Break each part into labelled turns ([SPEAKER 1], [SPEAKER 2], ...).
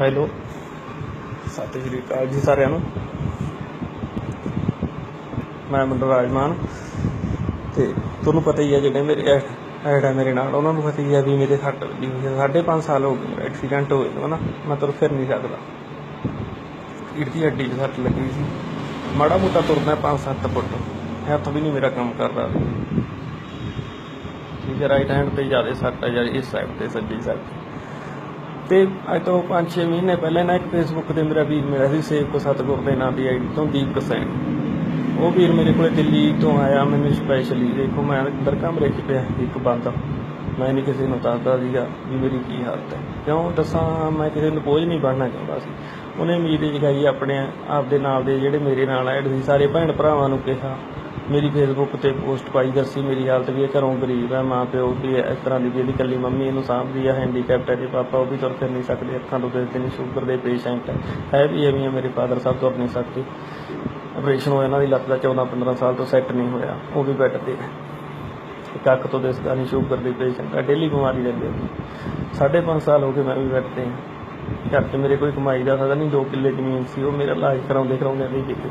[SPEAKER 1] Hello. ਸਤਿ ਸ਼੍ਰੀ ਅਕਾਲ ਜੀ ਸਾਰਿਆਂ ਨੂੰ। ਮੈਂ ਮੁੰਡਾ ਰਾਜਮਾਨ। ਤੇ ਤੁਹਾਨੂੰ ਪਤਾ ਹੀ ਹੈ ਜਿਹੜੇ ਮੇਰੇ ਐਡ ਹੈ ਮੇਰੇ ਨਾਲ, ਉਹਨਾਂ ਨੂੰ ਪਤਾ ਹੀ ਹੈ ਵੀ ਮੇਰੇ ਸੱਟ ਲੱਗੀ ਹੋਈ ਹੈ ਸਾਢੇ ਪੰਜ ਸਾਲ ਹੋ ਗਏ ਐਕਸੀਡੈਂਟ ਹੋਏ ਨੂੰ ਨਾ ਮੈਂ ਤੁਰ ਫਿਰ ਨਹੀਂ ਸਕਦਾ। ਰੀੜ੍ਹ ਦੀ ਹੱਡੀ 'ਚ ਸੱਟ ਲੱਗੀ ਸੀ। ਮਾੜਾ ਮੋਟਾ ਤੁਰਨਾ 5-7 ਫੁੱਟ। ਹੱਥ ਵੀ ਨਹੀਂ ਮੇਰਾ ਕੰਮ ਕਰਦਾ ਠੀਕ ਹੈ ਰਾਈਟ ਹੈਂਡ ਤੇ ਜ਼ਿਆਦਾ ਸੱਟ ਹੈ ਜਾਂ ਇਸ ਸਾਈਡ ਤੇ ਸੱਜੀ ਸਾਈਡ ਤੇ ਅੱਜ ਤੋਂ 5-6 ਮਹੀਨੇ ਪਹਿਲਾਂ ਨਾ ਇੱਕ ਫੇਸਬੁੱਕ ਤੇ ਮੇਰਾ ਵੀਰ ਮਿਲਿਆ ਸੀ ਸੇਵ ਸਤਗੁਰ ਦੇ ਨਾਂ ਦੀ ਆਈਡੀ ਤੋਂ ਦੀਪ ਕਸੈਨ ਉਹ ਵੀਰ ਮੇਰੇ ਕੋਲੇ ਦਿੱਲੀ ਤੋਂ ਆਇਆ, ਮੈਨੂੰ ਸਪੈਸ਼ਲੀ ਦੇਖੋ, ਮੈਂ ਅੰਦਰ ਕਮਰੇ 'ਚ ਪਿਆ ਇੱਕ ਬੰਦ। ਮੈਂ ਨਹੀਂ ਕਿਸੇ ਨੂੰ ਦੱਸਦਾ ਸੀਗਾ ਵੀ ਮੇਰੀ ਕੀ ਹਾਲਤ ਹੈ। ਕਿਉਂ ਦੱਸਾਂ ਮੈਂ ਕਿਸੇ ਨੂੰ ਬੋਝ ਨਹੀਂ ਬਣਨਾ ਚਾਹੁੰਦਾ ਸੀ। ਉਹਨੇ ਉਮੀਦ ਜਗਾਈ ਆਪਣੇ ਆਪਦੇ ਨਾਲ ਦੇ ਜਿਹੜੇ ਮੇਰੇ ਨਾਲ ਐਡ ਸੀ ਸਾਰੇ ਭੈਣ ਭਰਾਵਾਂ ਨੂੰ ਕਿਹਾ। ਮੇਰੀ ਫੇਸਬੁੱਕ ਤੇ ਪੋਸਟ ਪਾਈ ਦੱਸੀ ਮੇਰੀ ਹਾਲਤ ਵੀ ਇਹ ਘਰੋਂ ਗਰੀਬ ਹੈ ਮਾਂ ਪਿਓ ਵੀ ਇਸ ਤਰ੍ਹਾਂ ਦੀ ਵੀ ਇਹਦੀ ਇਕੱਲੀ ਮੰਮੀ ਇਹਨੂੰ ਸਾਂਭਦੀ ਆ ਹੈਂਡੀਕੈਪਟ ਹੈ ਤੇ ਪਾਪਾ ਉਹ ਵੀ ਤੁਰ ਫਿਰ ਨਹੀਂ ਸਕਦੇ ਅੱਖਾਂ ਤੋਂ ਦੇਖਦੇ ਨਹੀਂ ਸ਼ੂਗਰ ਦੇ ਪੇਸ਼ੈਂਟ ਹੈ। ਹੈ ਵੀ ਐਵੇਂ ਆ, ਮੇਰੇ ਫਾਦਰ ਸਾਹਿਬ ਤੁਰ ਨਹੀਂ ਸਕਦੇ ਆਪਰੇਸ਼ਨ ਹੋਇਆ ਇਹਨਾਂ ਦੀ ਲੱਤ ਦਾ 14 15 ਸਾਲ ਤੋਂ ਸੈੱਟ ਨਹੀਂ ਹੋਇਆ ਉਹ ਵੀ ਬੈੱਡ ਤੇ ਹੈ। ਇੱਕ ਅੱਖ ਤੋਂ ਦਿਸਦਾ ਨਹੀਂ, ਸ਼ੂਗਰ ਦੀ ਪੇਸ਼ੈਂਟ ਹੈ ਡੇਲੀ ਬਿਮਾਰੀ ਰਹਿੰਦੇ ਸਾਢੇ ਪੰਜ ਸਾਲ ਹੋ ਗਏ ਮੈਂ ਵੀ ਬੈੱਡ ਹਾਂ। ਘਰ 'ਚ ਮੇਰੇ ਕੋਈ ਕਮਾਈ ਦਾ ਸਾਧਨ ਨਹੀਂ 2 ਕਿੱਲੇ ਜ਼ਮੀਨ ਸੀ, ਉਹ ਮੇਰਾ ਇਲਾਜ ਕਰਾਉਂਦੇ ਕਰਾਉਂਦੇ ਨਹੀਂ ਕੀਤੀ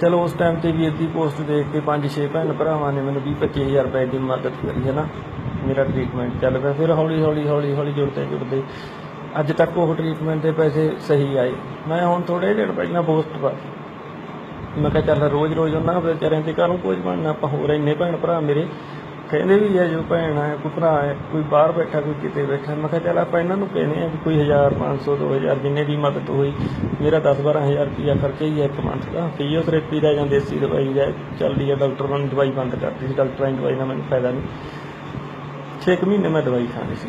[SPEAKER 1] ਚਲੋ, ਉਸ ਟਾਈਮ ਤੇ ਵੀ ਇਹਦੀ ਪੋਸਟ ਦੇਖ ਕੇ ਪੰਜ ਛੇ ਭੈਣ ਭਰਾਵਾਂ ਨੇ ਮੈਨੂੰ 20 25000 ਰੁਪਏ ਦੀ ਮਦਦ ਕਰੀ, ਹੈ ਨਾ? ਮੇਰਾ ਟ੍ਰੀਟਮੈਂਟ ਚੱਲ ਪਿਆ। ਫਿਰ ਹੌਲੀ ਹੌਲੀ ਹੌਲੀ ਹੌਲੀ ਜੁੜਦੇ ਜੁੜਦੇ ਅੱਜ ਤੱਕ ਉਹ ਟ੍ਰੀਟਮੈਂਟ ਦੇ ਪੈਸੇ ਸਹੀ ਆਏ। ਮੈਂ ਹੁਣ ਥੋੜੇ ਦਿਨ ਪਹਿਲਾਂ ਪੋਸਟ ਪਾ ਮੈਂ ਕਿਹਾ ਚੱਲ ਰੋਜ਼ ਰੋਜ਼ ਉਹਨਾਂ ਵਿਚਾਰਿਆਂ ਤੇ ਕਾਹਨੂੰ ਕੁਝ ਬਣਨਾ, ਆਪਾਂ ਹੋਰ ਇੰਨੇ ਭੈਣ ਭਰਾ ਮੇਰੇ ਕਹਿੰਦੇ ਵੀ ਹੈ ਜੋ ਭੈਣ ਹੈ ਕੋਈ ਭਰਾ ਹੈ ਕੋਈ ਬਾਹਰ ਬੈਠਾ, ਕੋਈ ਕਿਤੇ ਬੈਠਾ। ਮੈਂ ਕਿਹਾ ਚੱਲ ਆਪਾਂ ਇਹਨਾਂ ਨੂੰ ਕਹਿੰਦੇ ਆ ਵੀ ਕੋਈ 1000 500 2000 ਜਿੰਨੇ ਦੀ ਮਦਦ ਹੋਈ, ਮੇਰਾ 10 12000 ਰੁਪਇਆ ਖਰਚਾ ਹੀ ਹੈ ਇੱਕ ਮੰਥ ਦਾ। ਫਿਜ਼ੀਓਥੈਰੇਪੀ ਦਾ ਜਾਂ ਦੇਸੀ ਦਵਾਈ ਜਾਂ ਚੱਲਦੀ ਹੈ ਡਾਕਟਰ ਨੇ ਦਵਾਈ ਬੰਦ ਕਰਤੀ ਸੀ ਡਾਕਟਰਾਂ ਦੀ ਦਵਾਈ ਨਾਲ ਮੈਨੂੰ ਫਾਇਦਾ ਨਹੀਂ। 6 ਮਹੀਨੇ ਮੈਂ ਦਵਾਈ ਖਾਣੀ ਸੀ।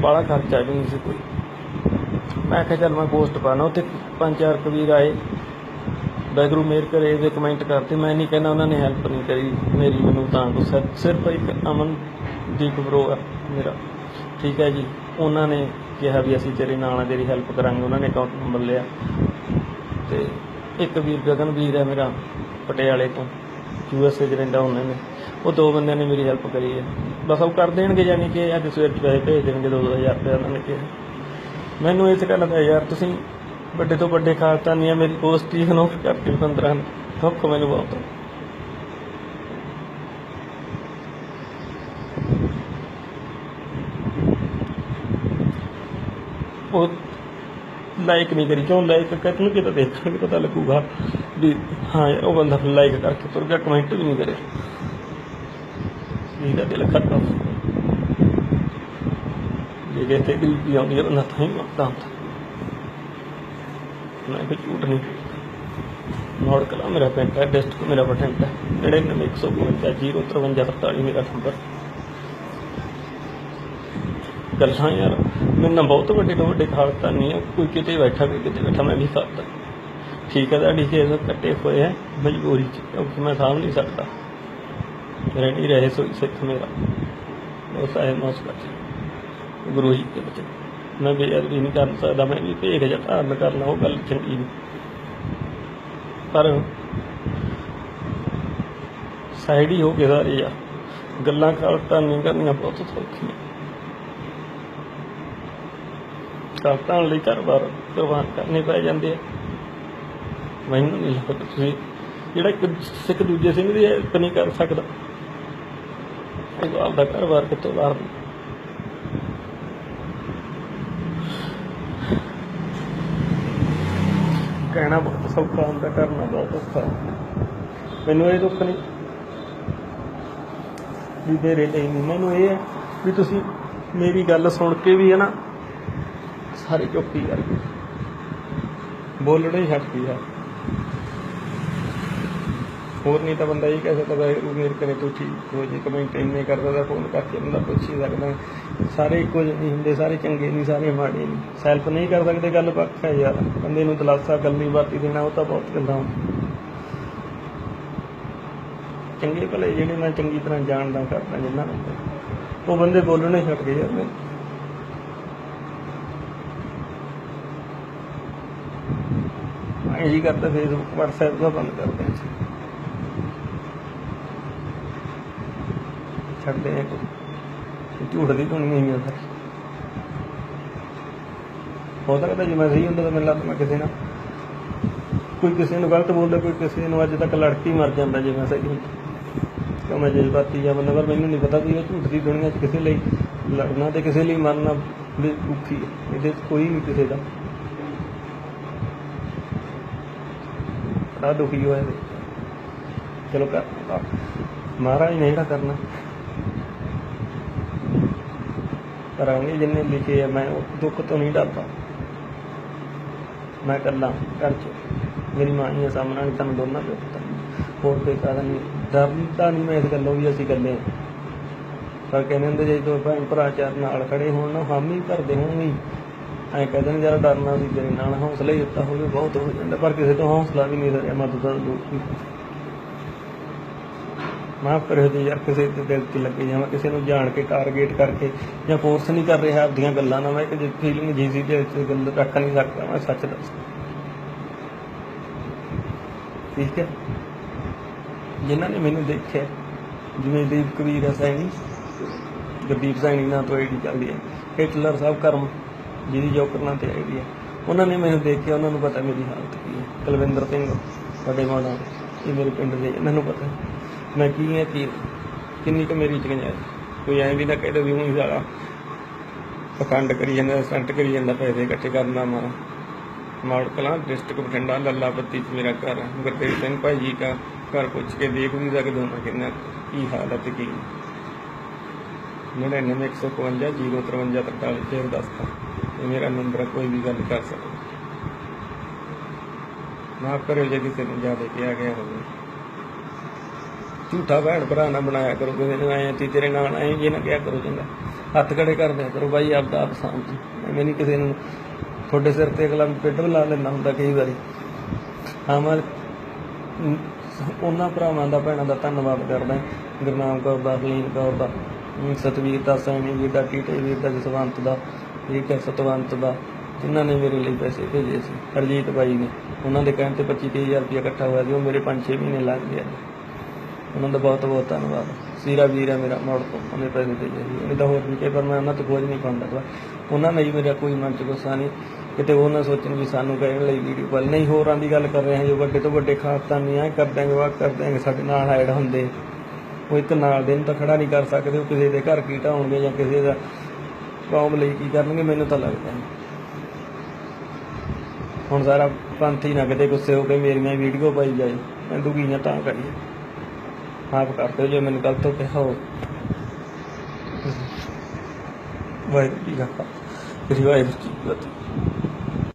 [SPEAKER 1] ਬਾਹਲਾ ਖਰਚਾ ਵੀ ਨਹੀਂ ਸੀ ਕੋਈ। ਮੈਂ ਕਿਹਾ ਚੱਲ ਮੈਂ ਪੋਸਟ ਪਾਣਾ ਉੱਥੇ ਪੰਜ ਚਾਰ ਕਬੀਰ ਆਏ। ਵੈਗਰੂ ਮੇਰ ਕਰੇ, ਇਹਦੇ ਕਮੈਂਟ ਕਰਤੇ। ਮੈਂ ਨਹੀਂ ਕਹਿੰਦਾ ਉਹਨਾਂ ਨੇ ਹੈਲਪ ਨਹੀਂ ਕਰੀ। ਮੇਰੀ ਮੈਨੂੰ ਤਾਂ ਗੁੱਸਾ ਸਿਰਫ ਇੱਕ ਅਮਨਦੀਪ ਬਰੋ ਆ ਮੇਰਾ। ਠੀਕ ਹੈ ਜੀ। ਉਹਨਾਂ ਨੇ ਕਿਹਾ ਵੀ ਅਸੀਂ ਤੇਰੇ ਨਾਲ ਆ, ਤੇਰੀ ਹੈਲਪ ਕਰਾਂਗੇ। ਉਹਨਾਂ ਨੇ ਅਕਾਊਂਟ ਨੰਬਰ ਲਿਆ। ਤੇ ਇੱਕ ਵੀਰ ਗਗਨ ਵੀਰ ਹੈ ਮੇਰਾ, ਪਟਿਆਲੇ ਤੋਂ। ਯੂ ਐਸ ਏ 'ਚ ਰਹਿੰਦਾ ਉਹਨਾਂ ਨੇ। ਉਹ ਦੋ ਬੰਦਿਆਂ ਨੇ ਮੇਰੀ ਹੈਲਪ ਕਰੀ ਹੈ। ਬਸ ਉਹ ਕਰ ਦੇਣਗੇ ਯਾਨੀ ਕਿ ਅੱਜ ਸਵੇਰ 'ਚ ਪੈਸੇ ਭੇਜ ਦੇਣਗੇ 2000 ਰੁਪਏ ਉਹਨਾਂ ਨੇ ਕਿਹਾ। ਮੈਨੂੰ ਇਸ ਗੱਲ ਦਾ ਯਾਰ ਤੁਸੀਂ ਵੱਡੇ ਤੋਂ ਵੱਡੇ ਖਾਲਸਾ ਮੇਰੀ ਪੋਸਟ ਹੀ ਹਨੋ ਕਰਕੇ 15 ਥੋਕ ਮੈਨੂੰ ਬਹੁਤ ਉਹ ਲਾਈਕ ਨਹੀਂ ਕਰੀ। ਕਿਉਂ ਲਾਈਕ ਕਰਨ ਕਿ ਤਾਂ ਦੇਖਣਗੇ ਪਤਾ ਲੱਗੂਗਾ ਵੀ ਹਾਂ ਯਾਰ ਉਹ ਬੰਦਾ ਲਾਈਕ ਕਰਕੇ ਤੁਰ ਗਿਆ ਕਮੈਂਟ ਵੀ ਨਹੀਂ ਕਰੇ ਇਹਦਾ ਦਿਲ ਖੱਟਾ ਜੇ ਕਿਤੇ ਗਰੀਬੀ ਆਉਂਦੀ ਹੈ ਬੰਦਾ ਤਾਂ ਹੀ ਮੰਗਦਾ ਹੁੰਦਾ। ਮੈਂ ਕੋਈ ਝੂਠ ਨਹੀਂ। ਨੋਟ ਕਲਾ ਮੇਰਾ ਪਿੰਡ ਹੈ ਡਿਸਟ੍ਰਿਕਟ ਮੇਰਾ ਬਠਿੰਡਾ ਹੈ। 9915 05343 ਮੇਰਾ ਨੰਬਰ। ਗੱਲਾਂ ਯਾਰ ਮੇਰੇ ਨਾਲ ਬਹੁਤ ਵੱਡੇ ਤੋਂ ਵੱਡੇ ਖਾਲਤਾ ਨਹੀਂ ਹੈ। ਕੋਈ ਕਿਤੇ ਬੈਠਾ, ਕੋਈ ਕਿਤੇ ਬੈਠਾ, ਮੈਂ ਵੀ ਖਾਲਤਾ ਠੀਕ ਹੈ ਤੁਹਾਡੀ ਕੇਸ ਕੱਟੇ ਹੋਏ ਹੈ, ਮਜਬੂਰੀ ਚ, ਕਿਉਂਕਿ ਮੈਂ ਸਾਂਭ ਨਹੀਂ ਸਕਦਾ। ਰਹਿਣੀ ਰਹੇ ਸੋ ਸਿੱਖ ਮੇਰਾ। ਉਹ ਸਾਹਿਬ ਨਮਸਕਾਰ ਜੀ ਗੁਰੂ ਜੀ ਦੇ ਬਚਨ ਮੈਂ ਬੇਅਦਬੀ ਨਹੀਂ ਕਰ ਸਕਦਾ, ਮੈਂ ਵੀ ਭੇਖ ਜਾਂ ਧਾਰਨ ਕਰਨਾ ਉਹ ਗੱਲ ਚੰਗੀ ਨਹੀਂ। ਪਰ ਸਾਈਡ ਹੀ ਹੋ ਕੇ ਸਾਰੇ ਯਾਰ ਗੱਲਾਂ ਖਾਲਤਾ ਨਹੀਂ ਕਰਨੀਆਂ ਬਹੁਤ ਸੌਖੀਆਂ। ਖਾਲਤਾ ਲਈ ਘਰ-ਬਾਰ ਕੁਰਬਾਨ ਕਰਨੇ ਪੈ ਜਾਂਦੇ ਆ। ਮੈਨੂੰ ਨਹੀਂ ਲੱਗਦਾ ਤੁਸੀਂ ਜਿਹੜਾ ਇੱਕ ਸਿੱਖ ਦੂਜੇ ਸਿੰਘ ਦੀ ਹੈਲਪ ਨਹੀਂ ਕਰ ਸਕਦਾ। ਉਹ ਆਪਦਾ ਘਰ-ਬਾਰ ਕਿੱਥੋਂ ਬਾਹਰ ਕਹਿਣਾ ਬਹੁਤ ਸੌਖਾ ਹੁੰਦਾ ਕਰਨਾ ਬਹੁਤ ਔਖਾ। ਮੈਨੂੰ ਇਹ ਦੁੱਖ ਨਹੀਂ ਵੀ ਮੇਰੇ ਲਈ ਨਹੀਂ। ਮੈਨੂੰ ਇਹ ਹੈ ਵੀ ਤੁਸੀਂ ਮੇਰੀ ਗੱਲ ਸੁਣ ਕੇ ਵੀ ਹੈ ਨਾ, ਸਾਰੇ ਚੁੱਪ ਹੀ ਕਰ ਗਏ ਬੋਲਣਾ ਹੀ ਛੱਡ ਦਿੱਤਾ ਹੋਰ ਨਹੀਂ ਤਾਂ ਬੰਦਾ ਇਹ ਕਹਿ ਸਕਦਾ ਉਮੀਦ ਕਰੇ ਤੂੰ ਠੀਕ ਹੋ ਜੇ ਕਮੈਂਟ ਇੰਨੇ ਕਰਦਾ ਤਾਂ ਫੋਨ ਕਰਕੇ ਬੰਦਾ ਪੁੱਛ ਹੀ ਸਕਦਾ। ਸਾਰੇ ਇੱਕੋ ਜਿਹੇ ਨਹੀਂ ਹੁੰਦੇ, ਸਾਰੇ ਚੰਗੇ ਨਹੀਂ, ਸਾਰੇ ਮਾੜੇ ਨਹੀਂ। ਸੈਲਫ ਨਹੀਂ ਕਰ ਸਕਦੇ, ਗੱਲ ਪੱਕ ਹੈ ਯਾਰ। ਬੰਦੇ ਨੂੰ ਦਲਾਸਾ ਗੱਲੀ ਬਾਤੀ ਦੇਣਾ, ਉਹ ਤਾਂ ਬਹੁਤ ਗੰਦਾ ਚੰਗੇ ਭਲੇ ਜਿਹੜੇ ਮੈਂ ਚੰਗੀ ਤਰ੍ਹਾਂ ਜਾਣਦਾ, ਕਰਦਾ ਜਿੰਨਾ ਉਹ ਬੰਦੇ ਬੋਲਣੇ ਛੱਡ ਗਏ ਯਾਰ। ਮੈਂ ਇਹੀ ਕਰਦਾ ਫੇਸਬੁੱਕ WhatsApp ਦਾ ਬੰਦ ਕਰ ਦਿਆਂ। ਛੱਡਦੇ ਆ ਕੋਈ। ਝੂਠ ਦੀ ਦੁਨੀਆ ਹੀ ਆ ਹੋ ਸਕਦਾ ਜੇ ਮੈਂ ਸਹੀ ਹੁੰਦਾ ਤਾਂ ਮੈਨੂੰ ਲੱਗਦਾ ਮੈਂ ਕਿਸੇ ਨਾਲ ਕੋਈ ਕਿਸੇ ਨੂੰ ਗਲਤ ਬੋਲਦਾ, ਕੋਈ ਕਿਸੇ ਨੂੰ ਅੱਜ ਤੱਕ ਲੜਕੀ ਮਰ ਜਾਂਦਾ ਜੇ ਮੈਂ ਸਹੀ ਹੁੰਦਾ। ਕਿਉਂ ਮੈਂ ਜਜ਼ਬਾਤੀ ਜਾਂ ਬੰਦਾ ਮੈਨੂੰ ਨਹੀਂ ਪਤਾ ਵੀ ਇਹ ਝੂਠ ਦੀ ਦੁਨੀਆ 'ਚ ਕਿਸੇ ਲਈ ਲੜਨਾ ਤੇ ਕਿਸੇ ਲਈ ਮਰਨਾ ਵੀ ਔਖੀ ਹੈ ਇਹਦੇ 'ਚ ਕੋਈ ਨਹੀਂ ਕਿਸੇ ਦਾ। ਬੜਾ ਦੁਖੀ ਹੋਇਆ ਚਲੋ ਕਰ ਮਹਾਰਾਜ ਨੇ ਜਿਹੜਾ ਕਰਨਾ। ਕਰਾਂਗੇ ਜਿੰਨੇ ਲਿਖੇ ਆ ਮੈਂ ਉਹ ਦੁੱਖ ਤੋਂ ਨਹੀਂ ਡਰਦਾ। ਮੈਂ ਇਕੱਲਾ ਘਰ 'ਚ। ਮੇਰੀ ਮਾਂ ਹੀ ਸਾਹਮਣੇ ਤੁਹਾਨੂੰ ਦੋਨਾਂ ਦੇ ਪੁੱਤ। ਹੋਰ ਕੋਈ ਕਾਰਨ ਨਹੀਂ। ਡਰਦਾ ਨਹੀਂ ਮੈਂ ਇਸ ਗੱਲੋਂ ਵੀ ਅਸੀਂ ਇਕੱਲੇ ਪਰ ਕਹਿੰਦੇ ਹੁੰਦੇ ਜੇ ਦੋ ਭੈਣ ਭਰਾ ਚਾਰ ਨਾਲ ਖੜੇ ਹੋਣ ਨਾ ਹਾਮੀ ਭਰਦੇ ਹੋਣ ਵੀ ਐਂ ਕਹਿੰਦੇ ਨੇ ਜਰਾ ਡਰਨਾ ਸੀ ਤੇਰੇ ਨਾਲ ਹੌਸਲਾ ਹੀ ਦਿੱਤਾ ਹੋਵੇ, ਬਹੁਤ ਹੋ ਜਾਂਦਾ। ਪਰ ਕਿਸੇ ਤੋਂ ਹੌਸਲਾ ਵੀ ਨਹੀਂ ਰਿਹਾ ਮਦਦ ਦਾ ਲੋਕ ਮਾਫ ਕਰਿਓ ਜੀ ਯਾਰ ਕਿਸੇ ਦੇ ਦਿਲ 'ਚ ਲੱਗੇ ਜਾਂ ਮੈਂ ਕਿਸੇ ਨੂੰ ਜਾਣ ਕੇ ਟਾਰਗੇਟ ਕਰਕੇ ਜਾਂ ਫੋਰਸ ਨਹੀਂ ਕਰ ਰਿਹਾ ਆਪਦੀਆਂ ਗੱਲਾਂ ਨਾਲ, ਮੈਂ ਕਿ ਫੀਲਿੰਗ ਜੀ ਸੀ ਤੇ ਗੱਲ ਰੱਖ ਨਹੀਂ ਸਕਦਾ, ਮੈਂ ਸੱਚ ਦੱਸ। ਠੀਕ ਹੈ? ਜਿਨ੍ਹਾਂ ਨੇ ਮੈਨੂੰ ਦੇਖਿਆ, ਜਿਵੇਂ ਦੀਪ ਕਬੀਰ ਹੈ ਸੈਣੀ, ਗੁਰਦੀਪ ਸੈਣੀ ਨਾਲ ਤੋਂ ਆਈਡੀ ਚੱਲਦੀ ਹੈ ਹਿਟਲਰ ਸਾਹਿਬ ਕਰਮ, ਜਿਹਦੀ ਜੋਕਰ ਨਾਲ ਤੇ ਆਈਡੀ ਹੈ। ਉਹਨਾਂ ਨੇ ਮੈਨੂੰ ਦੇਖਿਆ, ਉਹਨਾਂ ਨੂੰ ਪਤਾ ਮੇਰੀ ਹਾਲਤ ਕੀ ਹੈ। ਕੁਲਵਿੰਦਰ ਸਿੰਘ, ਸਾਡੇ ਮਾਣਾ ਇਹ ਮੇਰੇ ਪਿੰਡ ਦੇ ਇਹਨਾਂ ਨੂੰ ਪਤਾ। ਮੈਂ ਕੀ ਹੈ ਕੀ ਕਿੰਨੀ ਕੁ ਮੇਰੀ ਚੰਗਿਆ ਕੋਈ ਐਂ ਵੀ ਨਾ ਕਹਿ ਦੇ ਵੀ ਹੁਣ ਜ਼ਿਆਦਾ ਪਖੰਡ ਕਰੀ ਜਾਂਦਾ ਸਟੰਟ ਕਰੀ ਜਾਂਦਾ, ਪੈਸੇ ਇਕੱਠੇ ਕਰਨਾ ਮਾਰਾ ਮਾੜ ਕਲਾਂ ਡਿਸਟ੍ਰਿਕਟ ਬਠਿੰਡਾ ਲੱਲਾ ਚ ਮੇਰਾ ਘਰ ਹੈ ਗੁਰਦੇਵ ਸਿੰਘ ਭਾਈ ਜੀ ਦਾ ਘਰ ਪੁੱਛ ਕੇ ਦੇਖ ਵੀ ਸਕਦੇ ਹੋ ਕਿੰਨਾ ਕੀ ਹਾਲ ਕੀ 99151 053 43 ਫੇਰ ਦੱਸਦਾ ਇਹ ਮੇਰਾ ਨੰਬਰ ਕੋਈ ਵੀ ਗੱਲ ਕਰ ਸਕਦਾ। ਮਾਫ ਕਰਿਓ ਜੇ ਕਿਸੇ ਨੂੰ ਜ਼ਿਆਦਾ ਕਿਹਾ ਗਿਆ ਹੋਵੇ। ਝੂਠਾ ਭੈਣ ਭਰਾ ਨਾ ਬਣਾਇਆ ਕਰੋ, ਕਿਸੇ ਨੂੰ ਐਂ ਤੀ ਤੇਰੇ ਨਾਲ ਆਏ ਜੇ ਨਾ ਕਿਹਾ ਕਰੋ ਚੰਗਾ। ਹੱਥ ਖੜੇ ਕਰ ਦਿਆ ਕਰੋ ਬਾਈ, ਆਪਦਾ ਆਪ ਸਾਂਭ। ਐਵੇਂ ਨਹੀਂ ਕਿਸੇ ਨੂੰ ਤੁਹਾਡੇ ਸਿਰ ਤੇ ਅਗਲਾ ਪਿੱਡ ਲਾ ਲੈਂਦਾ ਹੁੰਦਾ ਕਈ ਵਾਰੀ। ਹਾਂ, ਮੈਂ ਉਹਨਾਂ ਭਰਾਵਾਂ ਦਾ, ਭੈਣਾਂ ਦਾ ਧੰਨਵਾਦ ਕਰਦਾ। ਗੁਰਨਾਮ ਕੌਰ ਦਾ ਹਲੀਨ ਕੌਰ ਦਾ ਸਤਵੀਰ ਦਾ, ਸੈਣੀ ਵੀਰ ਦਾ, ਟੀਟੇ ਵੀਰ ਦਾ, ਜਸਵੰਤ ਦਾ, ਠੀਕ ਹੈ, ਸਤਵੰਤ ਦਾ, ਜਿਨ੍ਹਾਂ ਨੇ ਮੇਰੇ ਲਈ ਪੈਸੇ ਭੇਜੇ ਸੀ। ਹਰਜੀਤ ਬਾਈ ਨੇ, ਉਹਨਾਂ ਦੇ ਕਹਿਣ ਤੇ 25 ਹਜ਼ਾਰ ਰੁਪਇਆ ਇਕੱਠਾ ਹੋਇਆ ਸੀ, ਉਹ ਮੇਰੇ 5-6 ਮਹੀਨੇ ਲੱਗ ਗਏ। ਉਹਨਾਂ ਦਾ ਬਹੁਤ ਬਹੁਤ ਧੰਨਵਾਦ। ਸੀਰਾ ਵੀਰਾ ਮੇਰਾ, ਮੋੜ ਤੋਂ, ਉਹਨੇ ਪੈਸੇ ਭੇਜੇ ਸੀ। ਉਹਨੇ ਤਾਂ ਹੋਰ ਵੀ ਕਈ ਪਰ ਮੈਂ ਉਹਨਾਂ ਤੋਂ ਕੁਝ ਨਹੀਂ ਪਾਉਂਦਾ ਵਾ ਉਹਨਾਂ ਨੇ ਹੀ ਮੇਰਾ ਕੋਈ ਮਨ ਚ ਗੁੱਸਾ ਨਹੀਂ। ਕਿਤੇ ਉਹ ਨਾ ਸੋਚਣ ਵੀ ਸਾਨੂੰ ਕਹਿਣ ਲਈ ਵੀਡੀਓ ਕਾਲ। ਨਹੀਂ, ਹੋਰਾਂ ਦੀ ਗੱਲ ਕਰ ਰਹੇ ਹਾਂ ਜੋ ਵੱਡੇ ਤੋਂ ਵੱਡੇ ਖਾਤਾਨੀ ਆ। ਕਰ ਦਾਂਗੇ ਵਾ ਕਰ ਦਿਆਂਗੇ, ਸਾਡੇ ਨਾਲ ਐਡ ਹੁੰਦੇ। ਉਹ ਇੱਕ ਨਾਲ ਦੇ ਨੂੰ ਤਾਂ ਖੜਾ ਨਹੀਂ ਕਰ ਸਕਦੇ। ਉਹ ਕਿਸੇ ਦੇ ਘਰ ਕੀ ਢਾਉਣਗੇ ਜਾਂ ਕਿਸੇ ਦਾ ਕੌਮ ਲਈ ਕੀ ਕਰਨਗੇ, ਮੈਨੂੰ ਤਾਂ ਲੱਗਦਾ ਨਹੀਂ। ਹੁਣ ਸਾਰਾ ਪੰਥੀ ਨਾ ਕਿਤੇ ਗੁੱਸੇ ਹੋ ਕੇ ਮੇਰੀਆਂ ਵੀਡੀਓ ਪਾਈ ਜਾਏ। ਮੈਂ ਦੁਗੀਆਂ ਤਾਂ ਕਰੀਏ। ਮਾਫ ਕਰ ਦਿਓ ਜੇ ਮੈਨੂੰ ਗਲਤ ਹੋ ਕਿਹਾ ਹੋ ਵਾਹਿਗੁਰੂ ਜੀ ਕਾ ਖਾਲਸਾ। ਵਾਹਿਗੁਰੂ ਜੀ ਕੀ ਫਤਿਹ।